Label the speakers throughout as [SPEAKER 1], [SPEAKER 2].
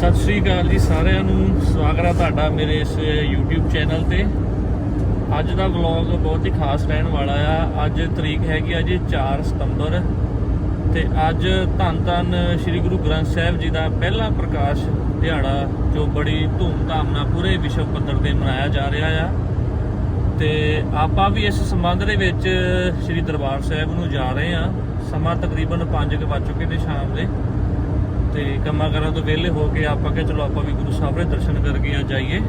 [SPEAKER 1] ਸਤਿ ਸ਼੍ਰੀ ਅਕਾਲ ਜੀ ਸਾਰਿਆਂ ਨੂੰ। ਸਵਾਗਤ ਹੈ ਤੁਹਾਡਾ ਮੇਰੇ ਇਸ YouTube ਚੈਨਲ ਤੇ। ਅੱਜ ਦਾ ਵਲੌਗ ਬਹੁਤ ਹੀ ਖਾਸ ਰਹਿਣ ਵਾਲਾ ਆ। ਅੱਜ ਤਰੀਕ ਹੈਗੀ ਆ ਜੀ 4 ਸਤੰਬਰ। ਤੇ ਅੱਜ ਧੰਨ ਧੰਨ ਸ੍ਰੀ ਗੁਰੂ ਗ੍ਰੰਥ ਸਾਹਿਬ ਜੀ ਦਾ ਪਹਿਲਾ ਪ੍ਰਕਾਸ਼ ਦਿਹਾੜਾ, ਜੋ ਬੜੀ ਧੂਮਧਾਮ ਨਾਲ ਪੂਰੇ ਵਿਸ਼ਵ ਪੱਧਰ ਤੇ ਮਨਾਇਆ ਜਾ ਰਿਹਾ ਆ। ਤੇ ਆਪਾਂ ਵੀ ਇਸ ਸੰਬੰਧ ਦੇ ਵਿੱਚ ਸ੍ਰੀ ਦਰਬਾਰ ਸਾਹਿਬ ਨੂੰ ਜਾ ਰਹੇ ਆ। ਸਮਾਂ ਤਕਰੀਬਨ 5 ਵੱਜ ਚੁੱਕੇ ਨੇ ਸ਼ਾਮ ਦੇ। ਤੇ ਕੰਮਾਂ ਕਰਾਂ ਤੋਂ ਵਿਹਲੇ ਹੋ ਕੇ ਆਪਾਂ ਕਿ ਚਲੋ ਆਪਾਂ ਵੀ ਗੁਰੂ ਸਾਹਿਬ ਦੇ ਦਰਸ਼ਨ ਕਰਕੇ ਆ ਜਾਈਏ।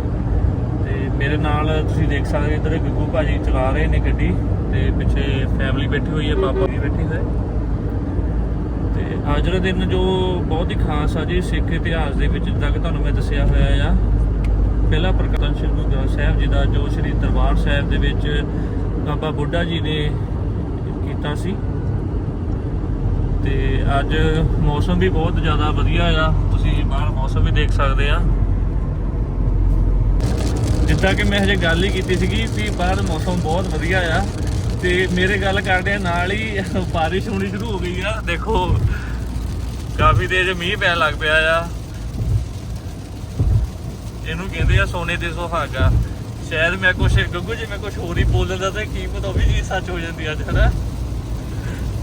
[SPEAKER 1] ਤੇ ਮੇਰੇ ਨਾਲ ਤੁਸੀਂ ਦੇਖ ਸਕਦੇ ਇਧਰ ਗੁੱਗੂ ਭਾਜੀ ਚਲਾ ਰਹੇ ਨੇ ਗੱਡੀ ਤੇ ਪਿੱਛੇ ਫੈਮਿਲੀ ਬੈਠੀ ਹੋਈ ਹੈ ਪਾਪਾ ਵੀ ਬੈਠੀ ਹੋਏ। ਤੇ ਅੱਜ ਦਾ ਦਿਨ ਜੋ ਬਹੁਤ ਹੀ ਖਾਸ ਆ ਜੀ ਸਿੱਖ ਇਤਿਹਾਸ ਦੇ ਵਿੱਚ ਜਿੱਦਾਂ ਕਿ ਤੁਹਾਨੂੰ ਮੈਂ ਦੱਸਿਆ ਹੋਇਆ ਆ ਪਹਿਲਾ ਪ੍ਰਕਾਸ਼ਨ ਸ੍ਰੀ ਗੁਰੂ ਗ੍ਰੰਥ ਸਾਹਿਬ ਜੀ ਦਾ ਜੋ ਸ੍ਰੀ ਦਰਬਾਰ ਸਾਹਿਬ ਦੇ ਵਿੱਚ ਬਾਬਾ ਬੁੱਢਾ ਜੀ ਨੇ ਕੀਤਾ ਸੀ। ਤੇ ਅੱਜ ਮੌਸਮ ਵੀ ਬਹੁਤ ਜ਼ਿਆਦਾ ਵਧੀਆ ਆ। ਤੁਸੀਂ ਬਾਹਰ ਮੌਸਮ ਵੀ ਦੇਖ ਸਕਦੇ ਆ। ਜਿੱਦਾਂ ਕਿ ਮੈਂ ਹਜੇ ਗੱਲ ਹੀ ਕੀਤੀ ਸੀਗੀ ਵੀ ਬਾਹਰ ਮੌਸਮ ਬਹੁਤ ਵਧੀਆ ਆ ਤੇ ਮੇਰੇ ਗੱਲ ਕਰਦੇ ਨਾਲ ਹੀ ਬਾਰਿਸ਼ ਹੋਣੀ ਸ਼ੁਰੂ ਹੋ ਗਈ ਆ। ਦੇਖੋ, ਕਾਫੀ ਤੇਜ਼ ਮੀਂਹ ਪੈਣ ਲੱਗ ਪਿਆ ਆ। ਇਹਨੂੰ ਕਹਿੰਦੇ ਆ ਸੋਨੇ ਦੇ ਸੁਹਾਗਾ। ਸ਼ਾਇਦ ਮੈਂ ਕੁਛ, ਗੱਗੂ ਜੀ ਮੈਂ ਕੁਛ ਹੋਰ ਹੀ ਬੋਲ ਦਿੰਦਾ ਤੇ ਕੀ ਪਤਾ ਉਹ ਵੀ ਚੀਜ਼ ਸੱਚ ਹੋ ਜਾਂਦੀ ਅੱਜ, ਹਨਾ?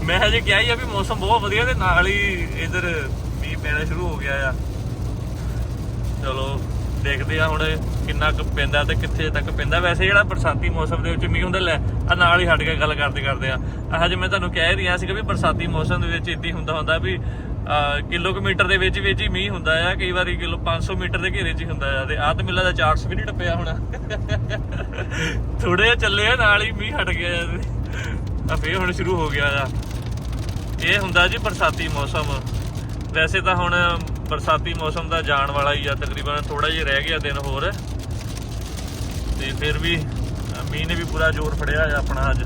[SPEAKER 1] ਮੈਂ ਹਜੇ ਕਿਹਾ ਹੀ ਆ ਵੀ ਮੌਸਮ ਬਹੁਤ ਵਧੀਆ ਤੇ ਨਾਲ ਹੀ ਇਧਰ ਮੀਂਹ ਪੈਣਾ ਸ਼ੁਰੂ ਹੋ ਗਿਆ ਆ। ਚਲੋ, ਦੇਖਦੇ ਆ ਹੁਣ ਕਿੰਨਾ ਕੁ ਪੈਂਦਾ ਤੇ ਕਿੱਥੇ ਤੱਕ ਪੈਂਦਾ। ਵੈਸੇ ਜਿਹੜਾ ਬਰਸਾਤੀ ਮੌਸਮ ਦੇ ਵਿੱਚ ਮੀਂਹ ਹੁੰਦਾ, ਲੈ ਆ ਨਾਲ ਹੀ ਹਟ ਕੇ ਗੱਲ ਕਰਦੇ ਕਰਦੇ ਆ। ਆਹ ਹਜੇ ਮੈਂ ਤੁਹਾਨੂੰ ਕਹਿ ਰਿਹਾ ਸੀਗਾ ਵੀ ਬਰਸਾਤੀ ਮੌਸਮ ਦੇ ਵਿੱਚ ਇਦਾਂ ਹੁੰਦਾ ਹੁੰਦਾ ਵੀ, ਅਹ, ਕਿਲੋਮੀਟਰ ਦੇ ਵਿੱਚ ਵਿੱਚ ਹੀ ਮੀਂਹ ਹੁੰਦਾ ਆ, ਕਈ ਵਾਰੀ ਕਿਲੋ 500 ਮੀਟਰ ਦੇ ਘੇਰੇ 'ਚ ਹੀ ਹੁੰਦਾ ਆ ਤੇ ਆਹ ਤੇ ਮਿਲਾ ਦਾ 400 ਵੀ ਨਹੀਂ ਟੱਪਿਆ ਹੋਣਾ। ਥੋੜੇ ਜਿਹਾ ਚੱਲੇ ਆ, ਨਾਲ ਹੀ ਮੀਂਹ ਹਟ ਗਿਆ ਆ ਫੇਰ ਹੁਣ ਸ਼ੁਰੂ ਹੋ ਗਿਆ ਆ। ਇਹ ਹੁੰਦਾ ਜੀ ਬਰਸਾਤੀ ਮੌਸਮ। ਵੈਸੇ ਤਾਂ ਹੁਣ ਬਰਸਾਤੀ ਮੌਸਮ ਦਾ ਜਾਣ ਵਾਲਾ ਹੀ ਆ, ਤਕਰੀਬਨ ਥੋੜਾ ਜਿਹਾ ਰਹਿ ਗਿਆ ਦਿਨ ਹੋਰ। ਤੇ ਫਿਰ ਵੀ, ਮੀਂਹ ਨੇ ਵੀ ਪੂਰਾ ਜ਼ੋਰ ਫੜਿਆ ਆ ਆਪਣਾ ਅੱਜ।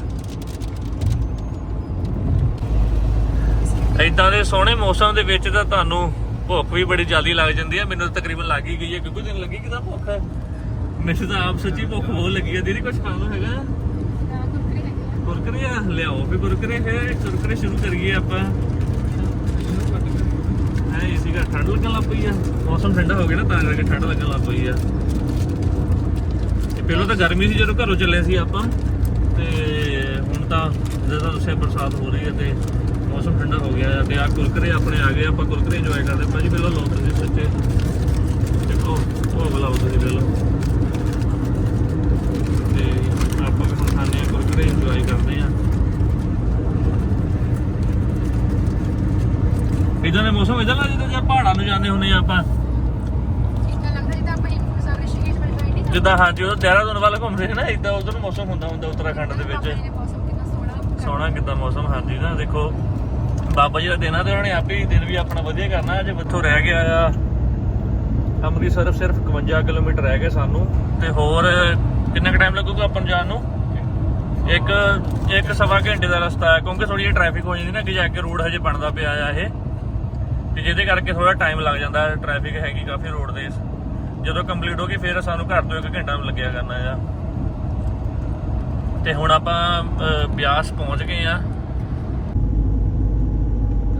[SPEAKER 1] ਇਦਾਂ ਦੇ ਸੋਹਣੇ ਮੌਸਮ ਦੇ ਵਿੱਚ ਤਾਂ ਤੁਹਾਨੂੰ ਭੁੱਖ ਵੀ ਬੜੀ ਜਲਦੀ ਲੱਗ ਜਾਂਦੀ ਹੈ ਮੈਨੂੰ ਤਕਰੀਬਨ ਲੱਗ ਹੀ ਗਈ ਹੈ ਕਿਉਂਕਿ ਦਿਨ ਲੱਗੀ ਕਿਦਾਂ ਭੁੱਖ? ਹੈ ਮੈਨੂੰ ਤਾਂ ਆਪ ਸੱਚੀ ਭੁੱਖ ਬਹੁਤ ਲੱਗੀ ਹੈ ਦੀਦੀ ਕੁਝ ਖਾਣਾ ਹੈਗਾ? ਕੁਰਕਰੇ ਆ, ਲਿਆਓ ਵੀ ਕੁਰਕਰੇ ਹੈ, ਕੁਰਕਰੇ ਸ਼ੁਰੂ ਕਰੀਏ ਆਪਾਂ। ਹੈ ਇਸੀ ਦਾ ਠੰਡ ਲੱਗਣ ਲੱਗ ਪਈ ਆ। ਮੌਸਮ ਠੰਡਾ ਹੋ ਗਿਆ ਨਾ, ਤਾਂ ਕਰਕੇ ਠੰਡ ਲੱਗਣ ਲੱਗ ਪਈ ਆ। ਤੇ ਪਹਿਲਾਂ ਤਾਂ ਗਰਮੀ ਸੀ ਜਦੋਂ ਘਰੋਂ ਚੱਲੇ ਸੀ ਆਪਾਂ, ਤੇ ਹੁਣ ਤਾਂ ਜਦੋਂ ਉਸੇ ਬਰਸਾਤ ਹੋ ਰਹੀ ਹੈ ਤੇ ਮੌਸਮ ਠੰਡਾ ਹੋ ਗਿਆ ਆ। ਤੇ ਆ ਕੁਰਕਰੇ ਆਪਣੇ ਆ ਗਏ, ਆਪਾਂ ਕੁਰਕਰੇ ਇੰਜੋਏ ਕਰਦੇ ਭਾਜੀ, ਪਹਿਲਾਂ ਲਓ ਤੁਸੀਂ ਸੱਚੇ ਦੇਖੋ ਉਹ ਬਲਾਓ ਤੁਸੀਂ ਪਹਿਲਾਂ ਤੇ ਆਪਾਂ ਵੀ ਕੁਰਕਰੇ ਇੰਜੋਏ ਕਰਦੇ ਆ। ਇਦਾਂ ਦੇ ਮੌਸਮ ਇਦਾਂ ਲੱਗਦਾ ਜਿੱਦਾਂ ਜੇ ਪਹਾੜਾਂ ਨੂੰ ਜਾਂਦੇ ਹੁੰਦੇ ਆ ਆਪਾਂ। ਜਿੱਦਾਂ ਹਾਂਜੀ ਉਹ ਦੇਹਰਾਦੂਨ ਵੱਲ ਘੁੰਮਦੇ ਸੀ ਨਾ ਇਦਾਂ ਉਧਰ ਮੌਸਮ ਹੁੰਦਾ ਹੁੰਦਾ ਉੱਤਰਾਖੰਡ ਦੇ ਵਿੱਚ। ਸੋਹਣਾ ਕਿਦਾਂ ਮੌਸਮ ਹਾਂਜੀ ਨਾ ਦੇਖੋ ਬਾਬਾ ਜੀ ਦਾ ਦਿਨ ਆ ਤੇ ਉਹਨਾਂ ਨੇ ਆਪੇ ਹੀ ਦਿਨ ਵੀ ਆਪਣਾ ਵਧੀਆ ਕਰਨਾ ਅਜੇ ਇੱਥੋਂ ਰਹਿ ਗਿਆ ਆ। ਅੰਮ੍ਰਿਤਸਰ ਸਿਰਫ 51 ਕਿਲੋਮੀਟਰ ਰਹਿ ਗਏ ਸਾਨੂੰ ਤੇ ਹੋਰ ਕਿੰਨਾ ਕੁ ਟਾਈਮ ਲੱਗੂਗਾ ਆਪਾਂ ਨੂੰ ਜਾਣ ਨੂੰ? ਇੱਕ ਇੱਕ ਸਵਾ ਘੰਟੇ ਦਾ ਰਸਤਾ ਹੈ, ਕਿਉਂਕਿ ਥੋੜੀ ਜਿਹੀ ਟ੍ਰੈਫਿਕ ਹੋ ਜਾਂਦੀ ਨਾ ਕਿ ਜਾ ਕੇ ਰੋਡ ਹਜੇ ਬਣਦਾ ਪਿਆ ਆ ਇਹ। ਤੇ ਜਿਹਦੇ ਕਰਕੇ ਥੋੜਾ ਟਾਈਮ ਲੱਗ ਜਾਂਦਾ ਟ੍ਰੈਫਿਕ ਹੈਗੀ ਕਾਫੀ ਰੋਡ ਦੇ ਜਦੋਂ ਕੰਪਲੀਟ ਹੋ ਗਈ, ਫਿਰ ਸਾਨੂੰ ਘਰ ਤੋਂ 1 ਘੰਟਾ ਲੱਗਿਆ ਕਰਨਾ ਆ। ਤੇ ਹੁਣ ਆਪਾਂ ਬਿਆਸ ਪਹੁੰਚ ਗਏ ਆ।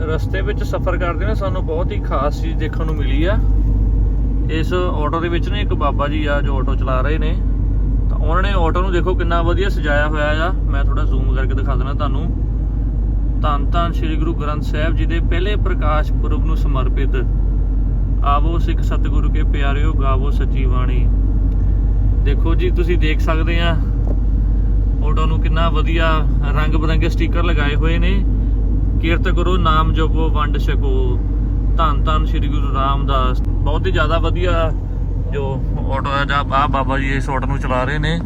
[SPEAKER 1] ਰਸਤੇ ਵਿੱਚ ਸਫ਼ਰ ਕਰਦੇ ਨੇ, ਸਾਨੂੰ ਬਹੁਤ ਹੀ ਖਾਸ ਚੀਜ਼ ਦੇਖਣ ਨੂੰ ਮਿਲੀ ਆ। ਇਸ ਆਟੋ ਦੇ ਵਿੱਚ ਨਾ ਇੱਕ ਬਾਬਾ ਜੀ ਆ, ਜੋ ਆਟੋ ਚਲਾ ਰਹੇ ਨੇ। ਉਹਨਾਂ ਨੇ ਆਟੋ ਨੂੰ ਦੇਖੋ ਕਿੰਨਾ ਵਧੀਆ ਸਜਾਇਆ ਹੋਇਆ ਆ। ਮੈਂ ਥੋੜਾ ਜ਼ੂਮ ਕਰਕੇ ਦਿਖਾ ਦਿੰਦਾ ਤੁਹਾਨੂੰ। ਧੰਨ ਧੰਨ ਸ੍ਰੀ ਗੁਰੂ ਗ੍ਰੰਥ ਸਾਹਿਬ ਜੀ ਦੇ ਪਹਿਲੇ ਪ੍ਰਕਾਸ਼ ਪੁਰਬ ਨੂੰ ਸਮਰਪਿਤ। ਆਵੋ ਸਿੱਖ ਸਤਿਗੁਰੂ ਕੇ ਪਿਆਰਿਓ, ਗਾਵੋ ਸੱਚੀ ਬਾਣੀ। ਦੇਖੋ ਜੀ, ਤੁਸੀਂ ਦੇਖ ਸਕਦੇ ਆ ਆਟੋ ਨੂੰ ਕਿੰਨਾ ਵਧੀਆ ਰੰਗ ਬਰੰਗੇ ਸਟicker ਲਗਾਏ ਹੋਏ ਨੇ। ਕੀਰਤ ਕਰੋ, ਨਾਮ ਜਪੋ, ਵੰਡ ਛਕੋ। ਧੰਨ ਧੰਨ ਸ੍ਰੀ ਗੁਰੂ ਰਾਮਦਾਸ। ਬਹੁਤ ਹੀ ਜ਼ਿਆਦਾ ਵਧੀਆ ਜੋ ਆਟੋ ਆ ਜਾਂ ਆ ਬਾਬਾ ਜੀ ਇਸ ਆਟੋ ਨੂੰ ਚਲਾ ਰਹੇ ਨੇ।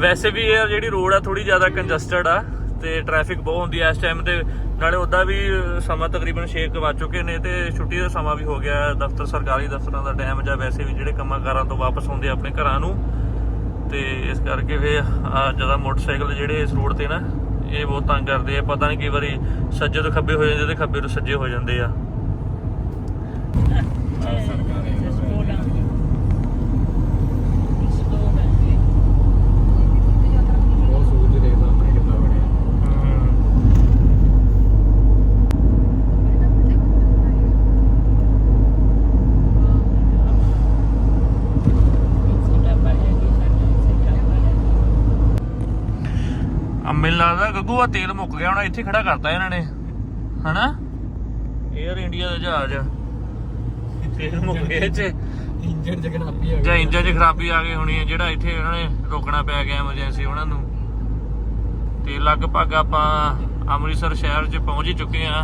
[SPEAKER 1] ਵੈਸੇ ਵੀ ਇਹ ਜਿਹੜੀ ਰੋਡ ਆ ਥੋੜੀ ਜ਼ਿਆਦਾ ਕੰਜਸਟਡ ਆ ਤੇ ਟ੍ਰੈਫਿਕ ਬਹੁਤ ਹੁੰਦੀ ਆ ਇਸ ਟਾਈਮ ਤੇ। ਨਾਲੇ ਉਦਾਂ ਵੀ ਸਮਾਂ ਤਕਰੀਬਨ 6 ਕੁ ਵੱਜ ਚੁੱਕੇ ਨੇ ਤੇ ਛੁੱਟੀ ਦਾ ਸਮਾਂ ਵੀ ਹੋ ਗਿਆ ਦਫ਼ਤਰ, ਸਰਕਾਰੀ ਦਫ਼ਤਰਾਂ ਦਾ ਟਾਈਮ ਜਾਂ ਵੈਸੇ ਵੀ ਜਿਹੜੇ ਕੰਮਾਂ ਕਾਰਾਂ ਤੋਂ ਵਾਪਸ ਆਉਂਦੇ ਆ ਆਪਣੇ ਘਰਾਂ ਨੂੰ। ਤੇ ਇਸ ਕਰਕੇ ਫੇ ਆ ਜ਼ਿਆਦਾ ਮੋਟਰਸਾਈਕਲ ਜਿਹੜੇ ਇਸ ਰੋਡ ਤੇ ਨਾ, ਇਹ ਬਹੁਤ ਤੰਗ ਕਰਦੇ ਆ। ਪਤਾ ਨਹੀਂ ਕਈ ਵਾਰੀ ਸੱਜੇ ਤੋਂ ਖੱਬੇ ਹੋ ਜਾਂਦੇ ਤੇ ਖੱਬੇ ਤੋਂ ਸੱਜੇ ਹੋ ਜਾਂਦੇ ਆ। ਮੈਨੂੰ ਲੱਗਦਾ ਗੱਗੂ ਆ ਤੇਲ ਮੁੱਕ ਗਿਆ ਹੁਣ, ਇੱਥੇ ਖੜਾ ਕਰਤਾ ਇਹਨਾਂ ਨੇ। ਹਨਾ? 에ਅਰ ਇੰਡੀਆ ਦਾ ਜਹਾਜ਼ ਆ। ਤੇਲ ਮੁੱਕ ਗਿਆ ਚ।
[SPEAKER 2] ਖਰਾਬੀ ਆ
[SPEAKER 1] ਜਾਂ ਇੰਜਨ 'ਚ ਖਰਾਬੀ ਆ ਗਈ ਹੋਣੀ ਹੈ ਜਿਹੜਾ ਇੱਥੇ ਉਹਨਾਂ ਨੇ ਰੋਕਣਾ ਪੈ ਗਿਆ ਐਮਰਜੈਂਸੀ ਉਹਨਾਂ ਨੂੰ। ਤੇ ਲਗਭਗ ਆਪਾਂ ਅੰਮ੍ਰਿਤਸਰ ਸ਼ਹਿਰ 'ਚ ਪਹੁੰਚ ਹੀ ਚੁੱਕੇ ਆ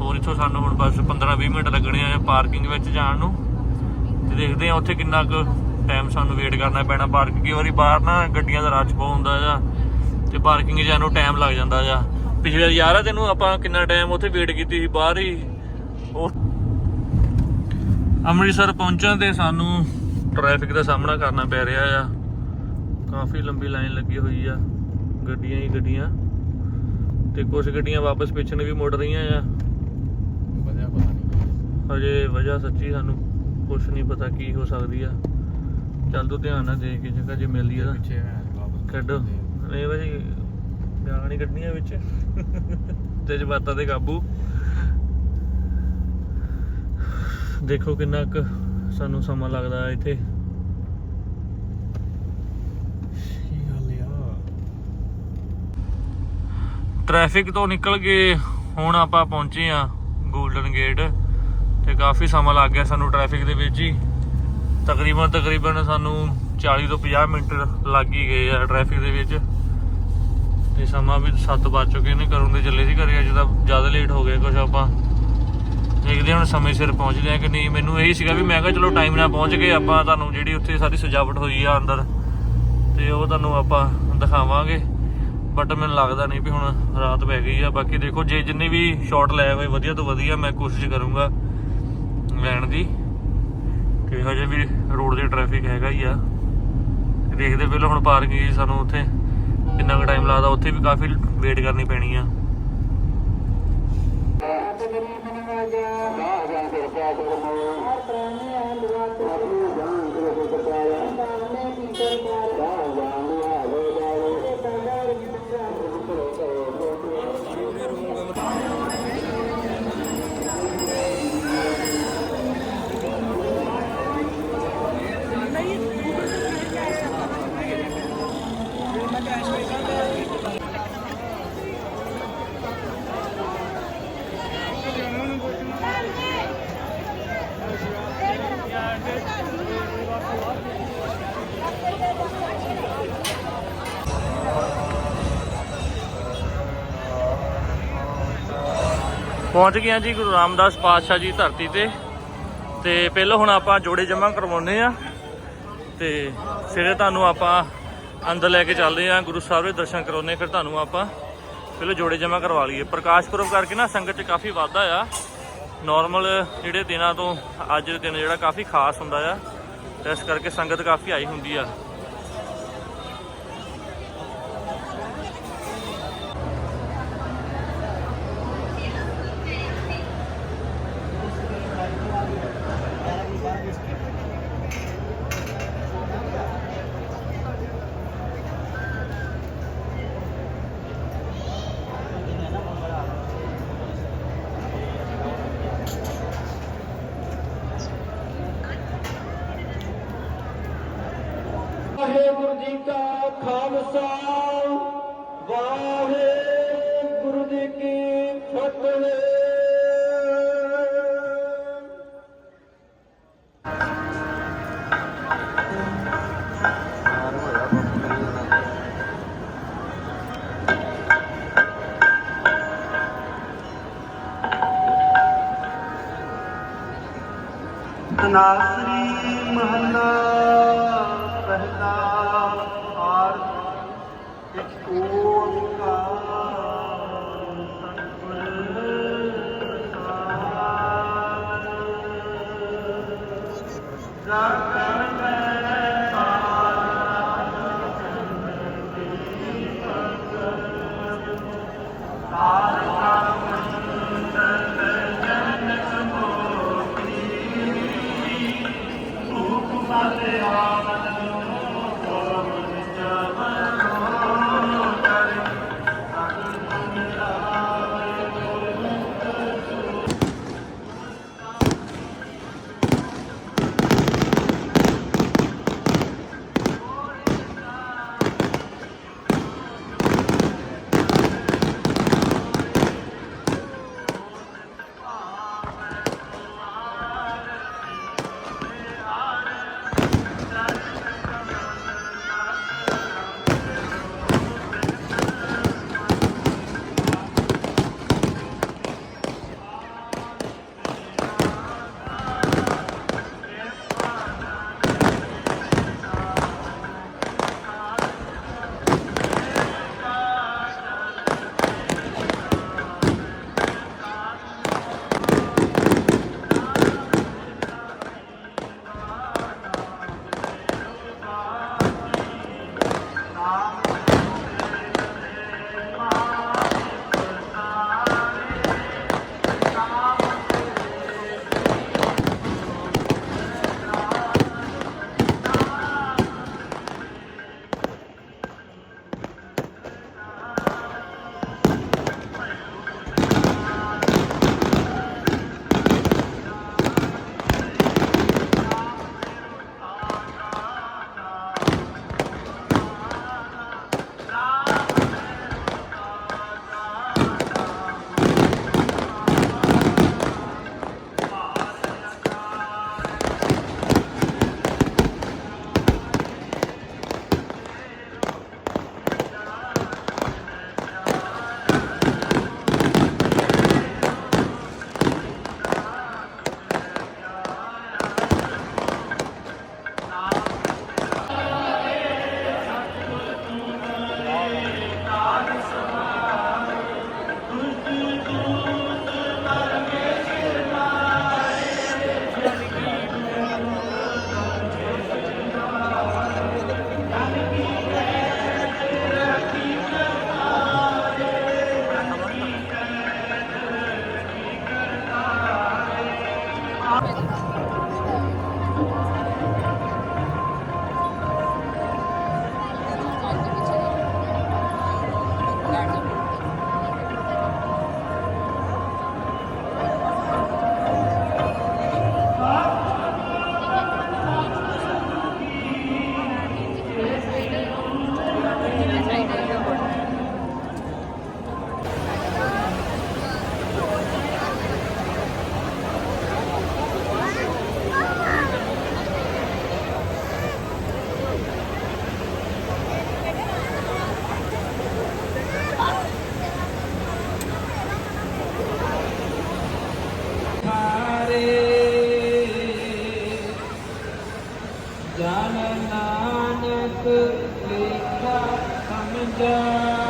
[SPEAKER 1] ਹੋਰ ਇੱਥੋਂ ਸਾਨੂੰ ਹੁਣ ਬਸ 15-20 ਮਿੰਟ ਲੱਗਣੇ ਆ ਪਾਰਕਿੰਗ ਵਿੱਚ ਜਾਣ ਨੂੰ। ਤੇ ਦੇਖਦੇ ਆ ਉੱਥੇ ਕਿੰਨਾ ਕੁ ਟਾਈਮ ਸਾਨੂੰ ਵੇਟ ਕਰਨਾ ਪੈਣਾ ਪਾਰਕਿੰਗ ਕਈ ਵਾਰੀ ਬਾਹਰ ਨਾ ਗੱਡੀਆਂ ਦਾ ਰਸ਼ ਬਹੁਤ ਹੁੰਦਾ ਆ ਤੇ ਪਾਰਕਿੰਗ ਜਾਣ ਨੂੰ ਟਾਈਮ ਲੱਗ ਜਾਂਦਾ ਆ ਪਿਛਲੇ ਯਾਰ ਤੈਨੂੰ ਆਪਾਂ ਕਿੰਨਾ ਟਾਈਮ ਉੱਥੇ ਵੇਟ ਕੀਤੀ ਸੀ ਬਾਹਰ ਹੀ। ਉਹ ਅੰਮ੍ਰਿਤਸਰ ਪਹੁੰਚਣ ਤੇ ਸਾਨੂੰ ਟ੍ਰੈਫਿਕ ਦਾ ਸਾਹਮਣਾ ਕਰਨਾ ਪੈ ਰਿਹਾ ਆ। ਕਾਫੀ ਲੰਬੀ ਲਾਈਨ ਲੱਗੀ ਹੋਈ ਆ ਗੱਡੀਆਂ ਹੀ ਗੱਡੀਆਂ। ਤੇ ਕੁਝ ਗੱਡੀਆਂ ਵਾਪਸ ਪਿੱਛੇ ਨੂੰ ਵੀ ਮੁੜ ਰਹੀਆਂ ਆ।
[SPEAKER 2] ਪਤਾ ਨਹੀਂ
[SPEAKER 1] ਹਜੇ ਵਜ੍ਹਾ ਸੱਚੀ ਸਾਨੂੰ ਕੁਝ ਨਹੀਂ ਪਤਾ ਕੀ ਹੋ ਸਕਦੀ ਆ। ਚੱਲ ਤੂੰ ਧਿਆਨ ਨਾਲ ਦੇਖ ਕੇ ਜਗ੍ਹਾ ਜੇ ਮਿਲਦੀ ਆ
[SPEAKER 2] ਪਿੱਛੇ ਵਾਪਸ
[SPEAKER 1] ਕੱਢੋ ਨਹੀਂ ਭਾਜੀ ਗਾਲਾਂ ਨਹੀਂ ਕੱਢਣੀਆਂ ਵਿੱਚ। ਤੇ ਕਾਬੂ। ਦੇਖੋ ਕਿੰਨਾ ਕੁ ਸਾਨੂੰ ਸਮਾਂ ਲੱਗਦਾ ਹੈ ਇੱਥੇ। ਟ੍ਰੈਫਿਕ ਤੋਂ ਨਿਕਲ ਕੇ ਹੁਣ ਆਪਾਂ ਪਹੁੰਚੇ ਆ 골ਡਨ ਗੇਟ ਤੇ ਕਾਫੀ ਸਮਾਂ ਲੱਗ ਗਿਆ ਸਾਨੂੰ ਟ੍ਰੈਫਿਕ ਦੇ ਵਿੱਚ ਹੀ। ਤਕਰੀਬਨ ਤਕਰੀਬਨ ਸਾਨੂੰ 40 ਤੋਂ 50 ਮਿੰਟ ਲੱਗ ਹੀ ਗਏ ਆ ਟ੍ਰੈਫਿਕ ਦੇ ਵਿੱਚ। ਤੇ ਸਮਾਂ ਵੀ 7 ਵੱਜ ਚੁੱਕੇ ਨੇ ਘਰੋਂ ਦੇ ਚੱਲੇ ਸੀ ਘਰੇ ਅੱਜ ਤਾਂ ਜ਼ਿਆਦਾ ਲੇਟ ਹੋ ਗਏ ਕੁਝ ਆਪਾਂ। ਦੇਖਦੇ ਹਾਂ ਹੁਣ ਸਮੇਂ ਸਿਰ ਪਹੁੰਚਦੇ ਆ ਕਿ ਨਹੀਂ। ਮੈਨੂੰ ਇਹੀ ਸੀਗਾ ਵੀ ਮੈਂ ਕਿਹਾ ਚਲੋ ਟਾਈਮ ਨਾਲ ਪਹੁੰਚ ਗਏ, ਆਪਾਂ ਤੁਹਾਨੂੰ ਜਿਹੜੀ ਉੱਥੇ ਸਾਰੀ ਸਜਾਵਟ ਹੋਈ ਆ ਅੰਦਰ, ਤੇ ਉਹ ਤੁਹਾਨੂੰ ਆਪਾਂ ਦਿਖਾਵਾਂਗੇ। ਬਟ ਮੈਨੂੰ ਲੱਗਦਾ ਨਹੀਂ ਵੀ ਹੁਣ ਰਾਤ ਪੈ ਗਈ ਆ। ਬਾਕੀ ਦੇਖੋ, ਜੇ ਜਿੰਨੇ ਵੀ ਸ਼ਾਟ ਲੈ ਹੋਏ, ਵਧੀਆ ਤੋਂ ਵਧੀਆ ਮੈਂ ਕੋਸ਼ਿਸ਼ ਕਰੂੰਗਾ ਲੈਣ ਦੀ। ਤੇ ਹਜੇ ਵੀ ਰੋਡ ਤੇ ਟ੍ਰੈਫਿਕ ਹੈਗਾ ਹੀ ਆ। ਦੇਖਦੇ ਪਹਿਲਾਂ ਹੁਣ ਪਾਰਕਿੰਗ ਸਾਨੂੰ ਉੱਥੇ ਕਿੰਨਾ ਕੁ ਟਾਈਮ ਲੱਗਦਾ, ਉੱਥੇ ਵੀ ਕਾਫੀ ਵੇਟ ਕਰਨੀ ਪੈਣੀ ਆ। ਰਾਜਾ। ਕਿਰਪਾ ਕਰਮੋ ਹਰ ਪ੍ਰਾਣੀ ਅੰਦਵਾ ਤੇ ਜਾਨ ਕਰੇ ਕੋ ਕਟਾਇਆ ਤਾਵਨੇ ਕੀ ਕਰਪਾਇਆ ਪਹੁੰਚ ਗਏ ਹਾਂ ਜੀ ਗੁਰੂ ਰਾਮਦਾਸ ਪਾਤਸ਼ਾਹ ਜੀ ਧਰਤੀ ਤੇ। ਤੇ ਪਹਿਲਾਂ ਹੁਣ ਆਪਾਂ ਜੋੜੇ ਜਮ੍ਹਾਂ ਕਰਵਾਉਨੇ ਆ ਤੇ ਫਿਰ ਤੁਹਾਨੂੰ ਆਪਾਂ ਅੰਦਰ ਲੈ ਕੇ ਚੱਲਦੇ ਆ ਗੁਰੂ ਸਾਹਿਬ ਦੇ ਦਰਸ਼ਨ ਕਰਾਉਨੇ ਫਿਰ ਤੁਹਾਨੂੰ ਆਪਾਂ ਪਹਿਲਾਂ ਜੋੜੇ ਜਮ੍ਹਾਂ ਕਰਵਾ ਲਈਏ। ਪ੍ਰਕਾਸ਼ ਪੁਰਬ ਕਰਕੇ ਨਾ ਸੰਗਤ 'ਚ ਕਾਫੀ ਵਾਧਾ ਆ। ਨਾਰਮਲ ਜਿਹੜੇ ਦਿਨਾਂ ਤੋਂ ਅੱਜ ਦੇ ਦਿਨ ਜਿਹੜਾ ਕਾਫੀ ਖਾਸ ਹੁੰਦਾ ਆ। ਤੇ ਇਸ ਕਰਕੇ ਸੰਗਤ ਕਾਫੀ ਆਈ ਹੁੰਦੀ ਆ
[SPEAKER 3] ਵਾਹਿਗੁਰੂ ਜੀ ਕਾ ਖਾਲਸਾ ਵਾਹਿਗੁਰੂ ਜੀ ਕੀ ਫਤਿਹ। ਤਨਾਸਰੀ ਮਹੱਲਾ
[SPEAKER 1] Lika Kaminda